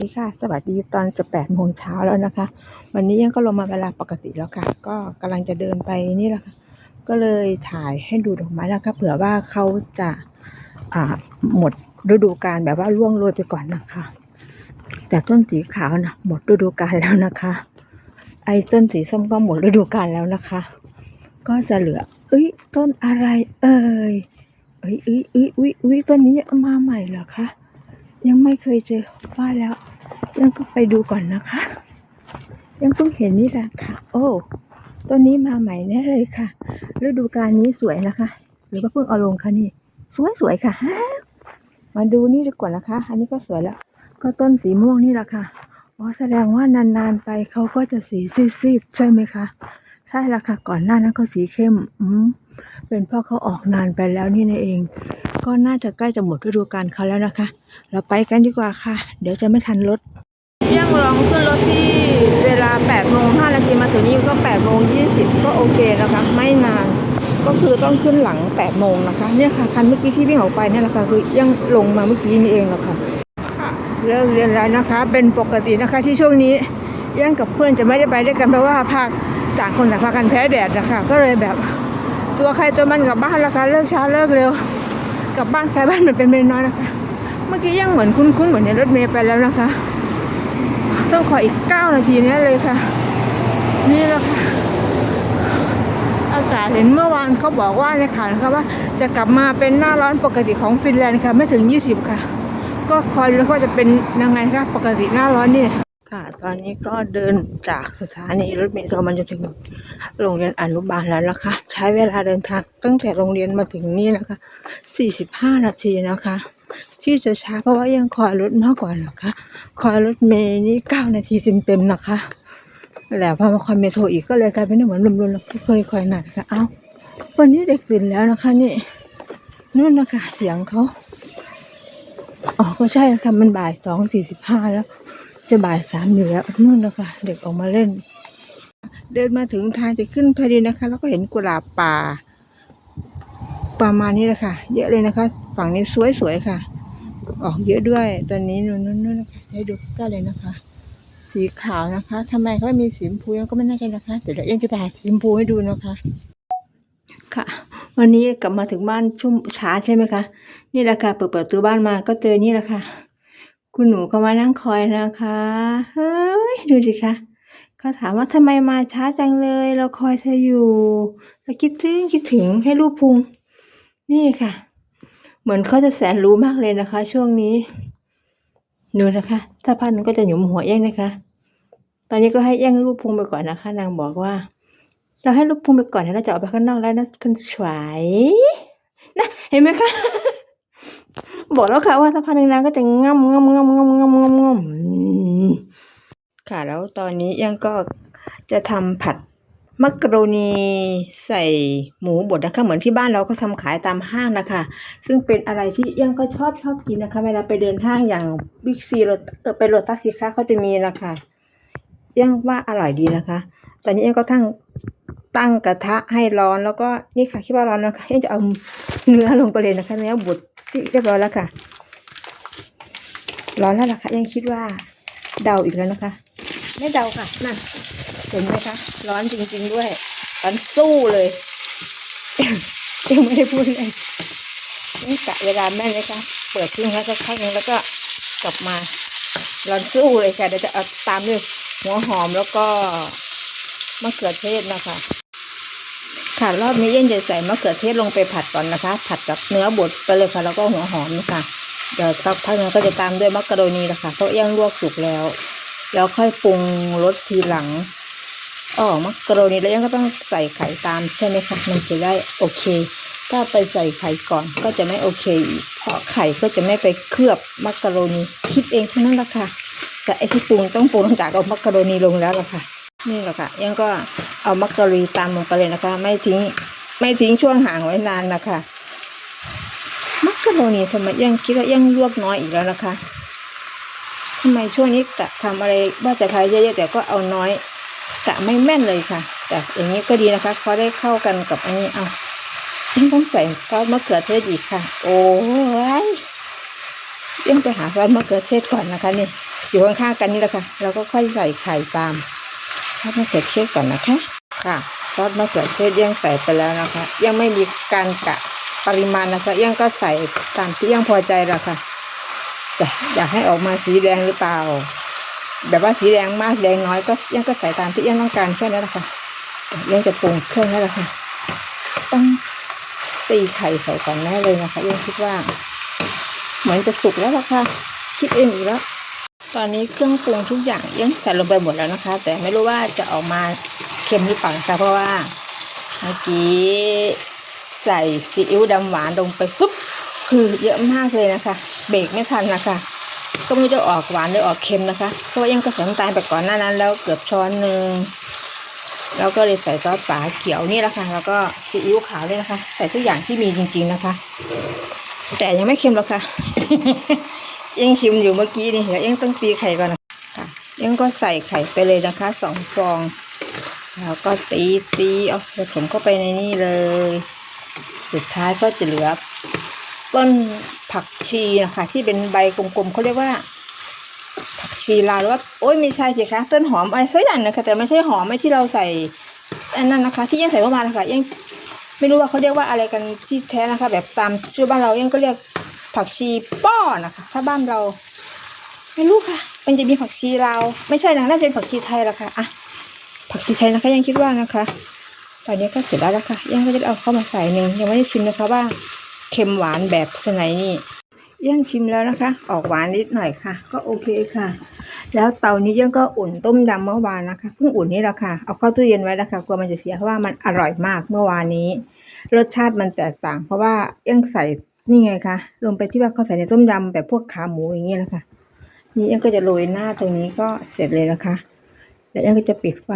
ดีค่ะ สวัสดีตอนจะแปดโมงเช้าแล้วนะคะ วันนี้ยังก็ลงมาเวลาปกติแล้วค่ะ ก็กำลังจะเดินไปนี่แหละค่ะ ก็เลยถ่ายให้ดูดอกไม้นะคะเผื่อว่าเขาจะอ่าหมดฤดูกาลแบบว่าล่วงโรยไปก่อนนะคะ แต่ต้นสีขาวนะหมดฤดูกาลแล้วนะคะ ไอ้ต้นสีส้มก็หมดฤดูกาลแล้วนะคะ ก็จะเหลือ เอ้ยต้นอะไรเอ่ยเอ้ยเอ้ยเอ้ยอุ้ยอุ้ยต้นนี้มาใหม่เหรอคะ ยังไม่เคยเจอว่าแล้วยังก็ไปดูก่อนนะคะ ยังเพิ่งเห็นนี่แหละค่ะ โอ้ต้นนี้มาใหม่แน่เลยค่ะ ฤดูกาลนี้สวยนะคะ หรือว่าเพิ่งเอาลงคะนี่ สวยสวยๆค่ะฮะมาดูนี่ดีกว่านะคะ อันนี้ก็สวยแล้ว ก็ต้นสีม่วงนี่แหละค่ะอ๋อแสดงว่านานๆไปเขาก็จะสีซีดๆใช่ไหมคะ ใช่ละค่ะ ก่อนหน้านั้นเขาสีเข้ม อืม เป็นเพราะเขาออกนานไปแล้วนี่นเอง ก็น่าจะใกล้จะหมดฤดูกาลเขาแล้วนะคะ เราไปกันดีกว่าค่ะ เดี๋ยวจะไม่ทันรถยังลองขึ้นรถที่เวลา8โมง5นาทีมาถึงนี่ก็8โมง20 ก็โอเคนะคะ ไม่นาน ก็คือต้องขึ้นหลัง8โมงนะคะ เนี่ยค่ะคันเมื่อกี้ที่วิ่งออกไปเนี่ยแหละค่ะคือยังลงมาเมื่อกี้นี่เองแหละค่ะค่ะเลิกเรียนแล้วนะคะ เป็นปกตินะคะที่ช่วงนี้ยังกับเพื่อนจะไม่ได้ไปด้วยกันเพราะว่าภาคต่างคนต่างพากันแพ้แดดนะคะก็เลยแบบ ตัวใครตัวมันกลับบ้านล้วค่ะเลิกช้าเลิกเร็วกลับบ้านใครบ้านมันเป็นเมนน้อยนะคะ เมื่อกี้ยังเหมือนคุ้นๆเหมือนในรถเมล์ไปแล้วนะคะ ต้องขออีกเก้านาทีนี้เลยค่ะ นี่แหละค่ะอากาศเห็นเมื่อวานเขาบอกว่าในข่าวนะคะว่า จะกลับมาเป็นหน้าร้อนปกติของฟินแลนด์ค่ะ ไม่ถึง 20 ค่ะ ก็คอยดูว่าจะเป็นยังไงคะปกติหน้าร้อนนี่ ค่ะ ตอนนี้ก็เดินจากสถานีรถเมล์ตัวมันจะถึงโรงเรียนอนุบาลแล้วนะคะ ใช้เวลาเดินทางตั้งแต่โรงเรียนมาถึงนี่นะคะ 45 นาทีนะคะ ที่จะช้าเพราะว่ายังคอยรถมากกว่านะคะคอยรถเมย์นี่ 9 นาทีเต็มๆนะคะ แล้วพอมาคอยเมโทรอีกก็เลยกลายเป็นเหมือนรวมๆแล้วก็เคยคอยหนักค่ะเอ้าวันนี้เด็กตื่นแล้วนะคะนี่นู่นนะคะเสียงเขาอ๋อก็ใช่ค่ะมันบ่ายสองสี่สิบห้าแล้ว จะบ่ายสามอยู่แล้วนู่นนะคะเด็กออกมาเล่น เดินมาถึงทางจะขึ้นพอดีนะคะ แล้วก็เห็นกุหลาบป่า ประมาณนี้แหละค่ะ เยอะเลยนะคะ ฝั่งนี้สวยๆค่ะ ออกเยอะด้วย ตอนนี้นู่นนู่นนู่นนะคะให้ดูใกล้เลยนะคะ สีขาวนะคะทำไมเขามีสีชมพูก็ไม่แน่ใจนะคะเดี๋ยวเราเองจะไปหาสีชมพูให้ดูนะคะ ค่ะ วันนี้กลับมาถึงบ้านชุ่มช้าใช่ไหมคะ นี่แหละค่ะ เปิดเปิดตัวบ้านมาก็เจอนี่แหละค่ะ คุณหนูก็มานั่งคอยนะคะ เฮ้ย ดูดิคะเขาถามว่าทำไมมาช้าจังเลย เราคอยเธออยู่เราคิดถึงคิดถึงให้รูปพุง นี่ค่ะ เหมือนเขาจะแสนรู้มากเลยนะคะ ช่วงนี้ ดูนะคะถ้าพันก็จะหยุมหัวเองนะคะ ตอนนี้ก็ให้แย่งรูปพุงไปก่อนนะคะ นางบอกว่า เราให้รูปพุงไปก่อนนะเราจะออกไปข้างนอกแล้วนะคุณสวยนะเห็นไหมคะ บอกแล้วค่ะว่าถ้าพันนางก็จะง่ำง่ำง่ำง่ำง่ำง่ำง่ำอืมค่ะ แล้วตอนนี้ยังก็จะทำผัดมักกะโรนีใส่หมูบดนะคะเหมือนที่บ้านเราก็ทำขายตามห้างนะคะ ซึ่งเป็นอะไรที่ยังก็ชอบชอบกินนะคะ เวลาไปเดินห้างอย่างบิ๊กซีรถเออไปโรตัสสิคะเขาจะมีนะคะยังว่าอร่อยดีนะคะ ตอนนี้ยังก็ทั้งตั้งกระทะให้ร้อนแล้วก็นี่ค่ะคิดว่าร้อนแล้วค่ะยังจะเอาเนื้อลงไปเลยนะคะเนื้อบด เรียบร้อยแล้วค่ะ ร้อนแล้วล่ะค่ะ ยังคิดว่าเดาอีกแล้วนะคะ ไม่เดาค่ะ นั่น เห็นไหมคะ ร้อนจริง ๆ ด้วยร้อนสู้เลยยังไม่ได้พูดเลยนี่กะเวลาแม่นเลยค่ะ เปิดทิ้งแล้วก็เข้านึงแล้วก็กลับมาร้อนสู้เลยค่ะเดี๋ยวจะเอาตามด้วยหัวหอมแล้วก็มะเขือเทศนะคะ ค่ะรอบนี้เย็นจะใส่มะเขือเทศลงไปผัดก่อนนะคะ ผัดกับเนื้อบดไปเลยค่ะ แล้วก็หัวหอมนะคะเดี๋ยวสักพักนึงก็จะตามด้วยมักกะโรนีนะคะเพราะย่างลวกสุกแล้ว แล้วค่อยปรุงรสทีหลังอ๋อมักกะโรนีแล้วยังก็ต้องใส่ไข่ตามใช่ไหมคะมันจะได้โอเค ถ้าไปใส่ไข่ก่อนก็จะไม่โอเคเพราะไข่ก็จะไม่ไปเคลือบมักกะโรนีคิดเองเท่านั้นแหละค่ะแต่ไอที่ปรุงต้องปรุงหลังจากเอามักกะโรนีลงแล้วล่ะค่ะนี่แหละค่ะยังก็ เอามักกะรีตามลงไปเลยนะคะ ไม่ทิ้ง ไม่ทิ้งช่วงห่างไว้นานนะคะ มักกะโรนีทำไมยังคิดว่ายังลวกน้อยอีกแล้วนะคะทำไมช่วงนี้กะทำอะไรว่าจะทายเยอะๆแต่ก็เอาน้อยกะไม่แม่นเลยค่ะ แต่อย่างนี้ก็ดีนะคะเขาได้เข้ากันกับอันนี้เอายังต้องใส่ซอสมะเขือเทศอีกค่ะ โอ้ยยังไปหาซอสมะเขือเทศก่อนนะคะนี่อยู่ข้างๆกันนี่แหละค่ะ เราก็ค่อยใส่ไข่ตามซอสมะเขือเทศก่อนนะคะ ค่ะซอสมะเขือเทศยังใส่ไปแล้วนะคะ ยังไม่มีการกะปริมาณนะคะยังก็ใส่ตามที่ยังพอใจล้วค่ะแต่อยากให้ออกมาสีแดงหรือเปล่า แบบว่าสีแดงมากแดงน้อยก็ยังก็ใส่ตามที่ยังต้องการแค่นั้นละค่ะยังจะปรุงเครื่องแล้วละค่ะ ต้องตีไข่ใส่ก่อนแน่เลยนะคะยังคิดว่า เหมือนจะสุกแล้วละค่ะ คิดเองอีกแล้วตอนนี้เครื่องปรุงทุกอย่างยังใส่ลงไปหมดแล้วนะคะ แต่ไม่รู้ว่าจะออกมา ค็มหรือเปล่านะคะเพราะว่าเมื่อกี้ใส่ซีอิ๊วดำหวานลงไปปุ๊บคือเยอะมากเลยนะคะ เบรกไม่ทันนะคะก็ไม่รู้จะออกหวานหรือออกเค็มนะคะเพราะว่ายังกระใส่น้ำตาลไปก่อนหน้านั้น แล้วเกือบช้อนหนึ่งแล้วก็เลยใส่ซอสฝาเขียวนี่แหละค่ะ แล้วก็ซีอิ๊วขาวด้วยนะคะ ใส่ทุกอย่างที่มีจริง ๆนะคะ แต่ยังไม่เค็มหรอกค่ะ ยังชิมอยู่เมื่อกี้นี่เดี๋ยวยังต้องตีไข่ก่อนนะคะค่ะยังก็ใส่ไข่ไปเลยนะคะสองฟอง แล้วก็ตีตีเอาผสมเข้าไปในนี่เลย สุดท้ายก็จะเหลือ ต้นผักชีนะคะ ที่เป็นใบกลมๆเขาเรียกว่า ผักชีลาวหรือว่าโอ้ยไม่ใช่สิคะต้นหอมอะไรสักอย่างนะคะแต่ไม่ใช่หอมไม่ที่เราใส่อันนั้นนะคะ ที่ยังใส่เมื่อวานะคะยังไม่รู้ว่าเขาเรียกว่าอะไรกันที่แท้นะคะ แบบตามชื่อบ้านเรายังก็เรียกผักชีป้อนะคะ ถ้าบ้านเรา ไม่รู้ค่ะ มันจะมีผักชีลาวไม่ใช่นะน่าจะเป็นผักชีไทยละค่ะอะ ผักชีไทยนะคะยังคิดว่านะคะตอนนี้ก็เสร็จแล้วละค่ะยังก็จะเอาเข้ามาใส่หนึ่งยังไม่ได้ชิมนะคะว่าเค็มหวานแบบสไนนี่ยังชิมแล้วนะคะ ออกหวานนิดหน่อยค่ะ ก็โอเคค่ะ แล้วเตานี้ยังก็อุ่นต้มยำเมื่อวานนะคะเพิ่งอุ่นนี่แหละค่ะเอาเข้าตู้เย็นไว้แล้วค่ะกลัวมันจะเสียเพราะว่ามันอร่อยมากเมื่อวานนี้ รสชาติมันแตกต่าง เพราะว่ายังใส่นี่ไงคะลงไปที่ว่าเขาใส่ในต้มยำแบบพวกขาหมูอย่างเงี้ยนะค่ะนี่ยังก็จะโรยหน้าตรงนี้ก็เสร็จเลยนะค่ะ แล้วยังก็จะปิดไฟ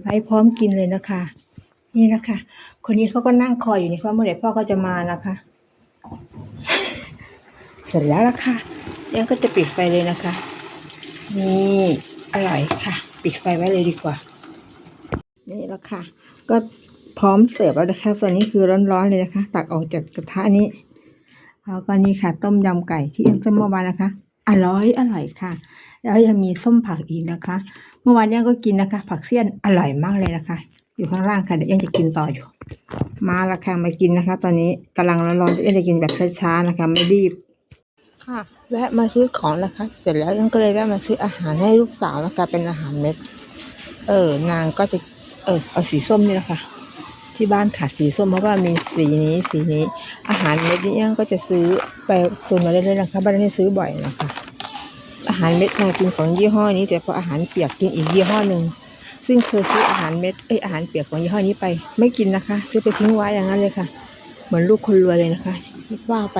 ไว้พร้อมกินเลยนะคะ นี่นะคะ คนนี้เขาก็นั่งคอยอยู่นี่ว่าเมื่อไหร่พ่อเขาจะมานะคะ เสร็จแล้วละค่ะยังก็จะปิดไฟเลยนะคะ นี่อร่อยค่ะ ปิดไฟไว้เลยดีกว่า นี่ล้วค่ะ ก็พร้อมเสิร์ฟแล้วนะคะตอนนี้คือร้อนๆเลยนะคะ ตักออกจากกระทะนี้แล้วก็นี่ค่ะ ต้มยำไก่ที่ยังต้มเมื่อวานนะคะ อร่อยอร่อยค่ะ แล้วยังมีส้มผักอีกนะคะ เมื่อวานยังก็กินนะคะ ผักเสี้ยนอร่อยมากเลยนะคะ อยู่ข้างล่างค่ะเดี๋ยวยังจะกินต่ออยู่ มาละค่ะมากินนะคะ ตอนนี้กำลังร้อนๆยังจะกินแบบช้าๆนะคะ ไม่รีบ ค่ะ แวะมาซื้อของนะคะ เสร็จแล้วยังก็เลยแวะมาซื้ออาหารให้ลูกสาวนะคะเป็นอาหารเม็ด เออ นางก็จะเออเอาสีส้มนี่แหละค่ะที่บ้านขาดสีส้มเพราะว่ามีสีนี้สีนี้ อาหารเม็ดนี่ยังก็จะซื้อไปตุนมาเรื่อยๆนะคะบ้านนี้ซื้อบ่อยนะคะ อาหารเม็ดนางกินของยี่ห้อนี้แต่พออาหารเปียกกินอีกยี่ห้อหนึ่งซึ่งเคยซื้ออาหารเม็ดเอ้ยอาหารเปียกของยี่ห้อนี้ไป ไม่กินนะคะซื้อไปทิ้งไว้อย่างนั้นเลยค่ะ เหมือนลูกคนรวยเลยนะคะว่าไป